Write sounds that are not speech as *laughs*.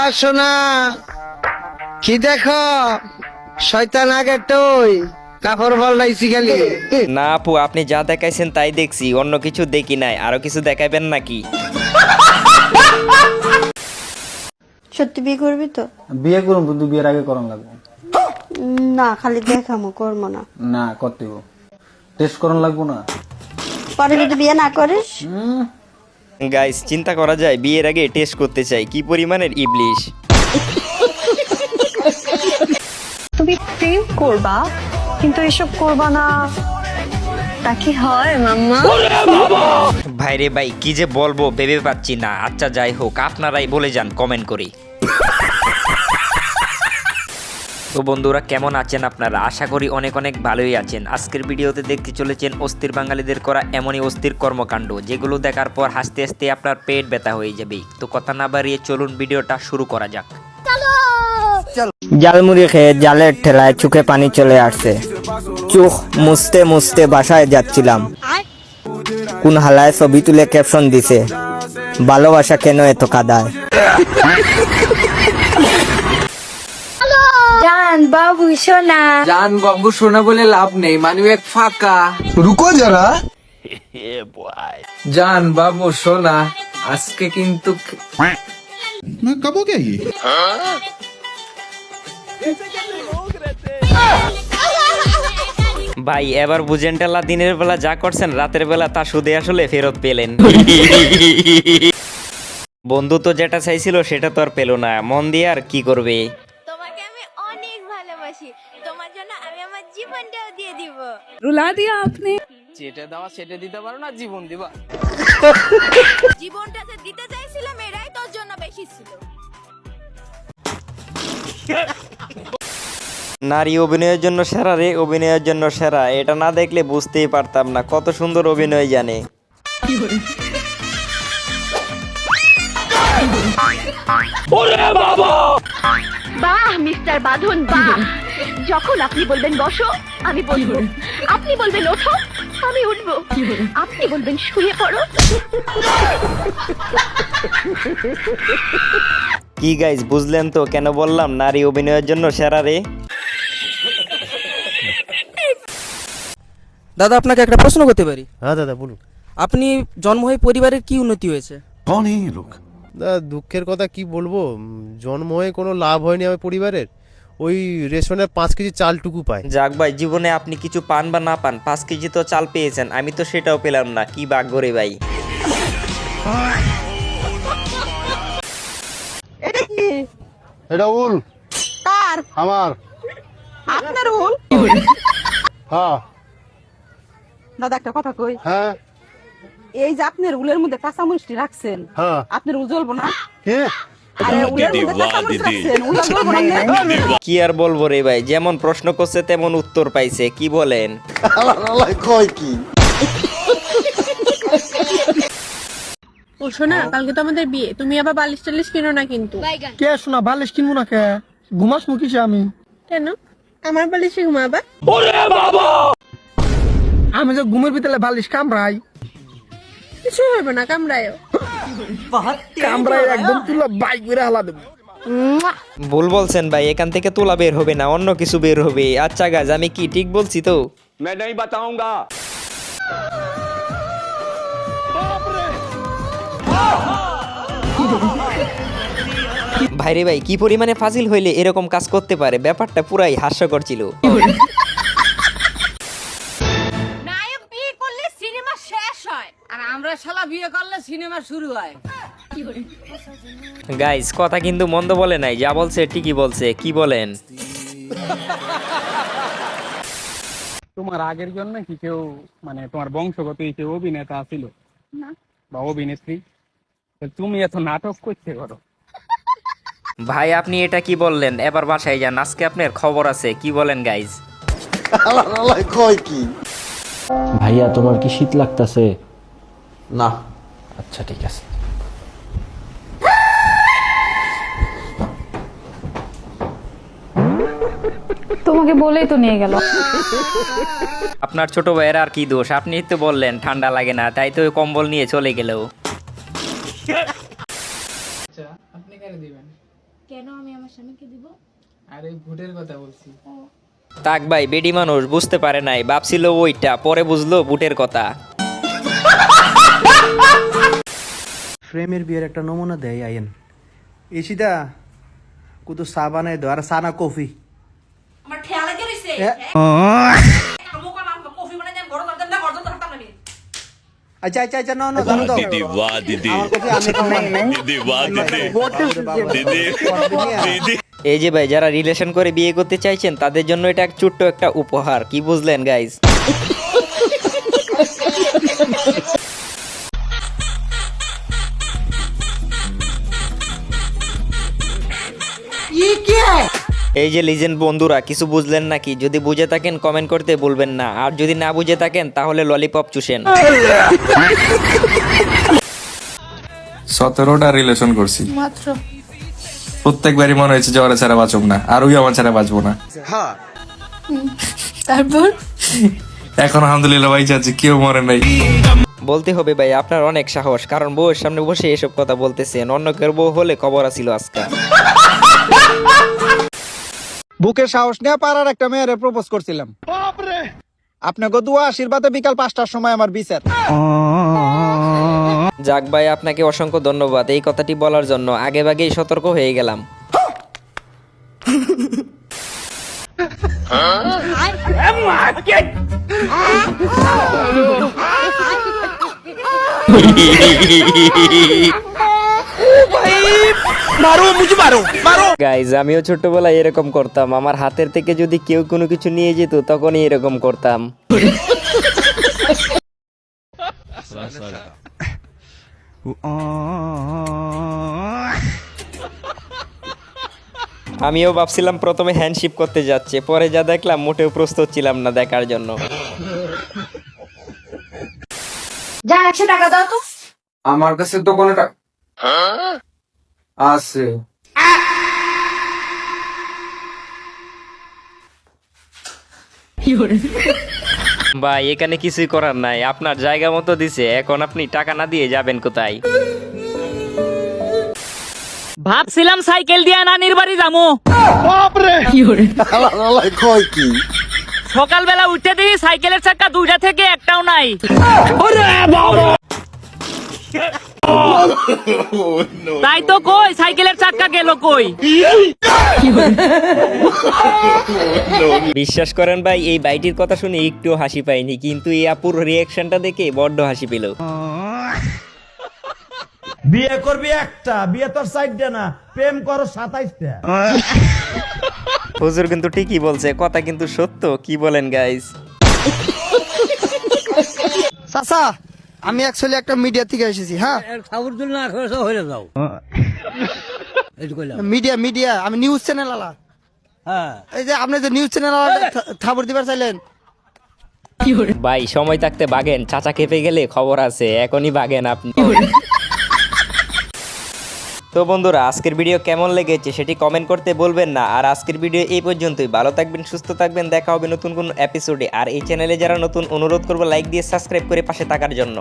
আসো না কি দেখো? শয়তান আগে টই কাপড় পাল্টাইছি খালি। না আপু আপনি যা দেখাইছেন তাই দেখছি অন্য কিছু দেখি নাই আরও কিছু দেখাইবেন নাকি? সত্যি বিয়ে করবি তো? বিয়ে করুন কিন্তু বিয়ের আগে করন লাগবে। না খালি দেখামো করব না। না করতে টেস্ট করন লাগবো না। পরে যদি বিয়ে না করিস? গাইস চিন্তা করা যায় বিয়ের আগে টেস্ট করতে চাই কি পরিমাণের ইবলিশ? তুমি প্রেম করবা কিন্তু এসব করবা না। তা কি হয় মাম্মা? ভাইরে ভাই কি যে বলব ভেবে পাচ্ছি না। আচ্ছা যাই হোক আপনারাই বলে যান কমেন্ট করি। তো বন্ধুরা, কেমন আছেন আপনারা? আশা করি অনেক অনেক ভালোই আছেন। আজকের ভিডিওতে দেখতে চলেছেন অস্থির বাঙালিদের করা এমনই অস্থির কর্মকাণ্ড, যেগুলো দেখার পর হাসতে হাসতে আপনার পেট ব্যথা হয়ে যাবে। তো কথা না বাড়িয়ে চলুন ভিডিওটা শুরু করা যাক। জালমুড়ি খেয়ে জালের ঠেলায় চোখে পানি চলে আসছে। চোখ মুছতে মুছতে বাসায় যাচ্ছিলাম। কোন হালায় ছবি তুলে ক্যাপশন দিছে, ভালোবাসা কেন এত কাদায় জান বাবু সোনা জান বাবু শোনা বলে লাভ নেই মানি এক ফাঁকা। রুকো যারা। জান বাবু সোনা আজকে কিন্তু ভাই এবার বুঝেন টেলা দিনের বেলা যা করছেন রাতের বেলা তা সুদে আসলে ফেরত পেলেন। বন্ধু তো যেটা চাইছিল সেটা তো আর পেল না। মন দিয়ে আর কি করবে তোমাকে আমি অনেক ভালোবাসি তোমার জন্য আমি আমার জীবনটাও দিয়ে দিব যেটা দেওয়া সেটা দিতে পারো না জীবন দিবা জীবনটা যে দিতে চাইছিলাম এরাই তোর জন্য বেশি ছিল। নারী অভিনয়ের জন্য সেরা রে অভিনয়ের জন্য সেরা। এটা না দেখলে বুঝতেই পারতাম না কত সুন্দর অভিনয় জানে। বাহ মিস্টার বাঁধন বাহ। যখন আপনি বলবেন বসো আমি বলব। আপনি বলবেন ওঠো আমি উঠবো। আপনি বলবেন শুয়ে পড়ো। কি গাইজ বুঝলেন তো কেন বললাম নারী অভিনয়ের জন্য সেরা রে? দাদা আপনাকে একটা প্রশ্ন করতে পারি? হ্যাঁ দাদা বলুন। আপনি জন্ম হয়ে পরিবারের কি উন্নতি হয়েছে? দাদা দুঃখের কথা কি বলব? জন্ম হয়ে কোনো লাভ হয়নি আমার পরিবারের। ওই রেশনের পাঁচ কেজি চালটুকু পায়। যাক ভাই জীবনে আপনি কিছু পান বা না পান পাঁচ কেজি তো চাল পেয়েছেন আমি তো সেটাও পেলাম না কি ভাগ্য রে ভাই। এটা উল। কার আমার। আপনার উল? হ্যাঁ। দাদা একটা কথা কই। হ্যাঁ। এই যে আপনার উলের মধ্যে কাঁচা মরিচটি রাখছেন হ্যাঁ। আপনার উল জ্বলবো না? কি? কি আর বলব রে ভাই যেমন প্রশ্ন করছে তেমন উত্তর পাইছে কি বলেন? কয় কি? ও শোনা কালকে তো আমাদের বিয়ে তুমি আবার বালিশ টালিশ কিনো না কিন্তু? কে শোনা বালিশ কিনবো না কে? ঘুমাস মুখিছে আমি? কেন? আমার বালিশে ঘুমাবা? আমি যে ঘুমের ভিতরে বালিশ কামড়াই কিছু হবে না কামড়ায়ও। কামড়াই একদম তুলা বাইক করে হালা দেবো। ভুল বলছেন ভাই এখান থেকে তোলা বের হবে না অন্য কিছু বের হবে। আচ্ছা গাছ আমি কি ঠিক বলছি তো? ভাইরে ভাই কি পরিমাণে ফাজিল হইলে এরকম কাজ করতে পারে? ব্যাপারটা পুরাই হাস্যকর ছিল। *laughs* আর শালা বিয়ে করলে সিনেমা শুরু হয়। গাইস কথা কিন্তু মন্দ বলে নাই। যা বলছে ঠিকই বলছে। কি বলেন? তোমার আগের জন্য কি কেউ মানে তোমার বংশগত কেউ অভিনেতা ছিল? বা অভিনেত্রী? তুমি এত নাটক করতে করো ভাই আপনি এটা কি বললেন? এবার বাসায় যান। আজকে আপনার খবর আছে। কি বলেন গাইজ কয় কি? ভাইয়া তোমার কি শীত লাগতাছে? না। আচ্ছা ঠিক আছে। তোমাকে বলেই তো নিয়ে গেল। আপনার ছোট ভাইয়ের আর কি দোষ? আপনি তো বললেন ঠান্ডা লাগে না তাই তো ওই কম্বল নিয়ে চলে গেল। আপনি কেন দিবেন? কেন আমি আমার স্বামীকে দিব? আর এই ভোটের কথা বলছি। তাক ভাই বেডি মানুষ বুঝতে পারে নাই। ভাবছিল ওইটা পরে বুঝলো বুটের কথা। প্রেমের বিয়ের একটা নমুনা দেয় আইন ইশিতা কুতু সাবান বানাই আর চা কফি। আচ্ছা, আচ্ছা, আচ্ছা এই যে ভাই যারা রিলেশন করে বিয়ে করতে চাইছেন তাদের জন্য এটা এক ছোট্ট একটা উপহার। কি বুঝলেন গাইজ এই যে লিজেন্ড বন্ধুরা কিছু বুঝলেন নাকি? যদি বুঝে থাকেন কমেন্ট করতে বলবেন না। আর যদি না বুঝে থাকেন তাহলে ললিপপ চুষেন। সতেরোটা রিলেশন করছি। মাত্র। প্রত্যেকবারই মনে হয়েছে যে ওরা ছাড়া বাঁচব না আর ওই আমার ছাড়া বাঁচবো না। তারপর? এখন আলহামদুলিল্লাহ ভাই যাচ্ছে কেউ মরে নাই। বলতে হবে ভাই আপনার অনেক সাহস কারণ বউয়ের সামনে বসে এসব কথা বলতেছেন অন্য কেউ বউ হলে খবর আসিল আজকে। বুকে সাহস নিয়ে পাড়ার একটা মেয়েরে প্রপোজ করছিলাম। আপনাকে দোয়া আশীর্বাদে বিকাল পাঁচটার সময় আমার বিচার। যাক ভাই আপনাকে অসংখ্য ধন্যবাদ। এই কথাটি বলার জন্য আগে ভাগেই সতর্ক হয়ে গেলাম। গাইজ আমিও ছোটবেলায় এরকম করতাম। আমার হাতের থেকে যদি কেউ কোনো কিছু নিয়ে যেত তখনই এরকম করতাম। আমিও ভাবছিলাম প্রথমে হ্যান্ডশিপ করতে যাচ্ছে। পরে যা দেখলাম মোটেও প্রস্তুত ছিলাম না দেখার জন্য। যা একশো টাকা দাও তো। আমার কাছে তো কোনো টাকা আছে ভাই এখানে কিছুই করার নাই। আপনার জায়গা মতো দিছে। এখন আপনি টাকা না দিয়ে যাবেন কোথায়? ভাবছিলাম সাইকেল দিয়ে নানির বাড়ি যাব সকালবেলা উঠে দিই সাইকেলের চাকা দুইটা থেকে একটাও নাই। তাই তো কই সাইকেলের চাকা গেল কই? বিশ্বাস করেন ভাই এই বাইটির কথা শুনে একটু হাসি পাইনি কিন্তু এই আপুর রিয়াকশনটা দেখে বড্ড হাসি পেল। বিয়ে করবি একটা বিয়ে তোর সাইডটা না প্রেম করো সাতাইশটা। হুজুর কিন্তু ঠিকই বলছে কথা কিন্তু সত্য কি বলেন গাইস চাচা আমি অ্যাকচুয়ালি একটা মিডিয়া থেকে এসেছি হ্যাঁ? মিডিয়া মিডিয়া আমি নিউজ চ্যানেল আলা। এই যে আপনি যে নিউজ চ্যানেল থাবর দিবার চাইলেন। ভাই সময় থাকতে বাগেন। চাচা কেঁপে গেলে খবর আছে এখনই বাগেন আপনি। তো বন্ধুরা, আজকের ভিডিও কেমন লেগেছে সেটি কমেন্ট করতে বলবেন না। আর আজকের ভিডিও এই পর্যন্তই। ভালো থাকবেন, সুস্থ থাকবেন, দেখা হবে নতুন কোনো এপিসোডে আর এই চ্যানেলে যারা নতুন, অনুরোধ করব লাইক দিয়ে সাবস্ক্রাইব করে পাশে থাকার জন্য.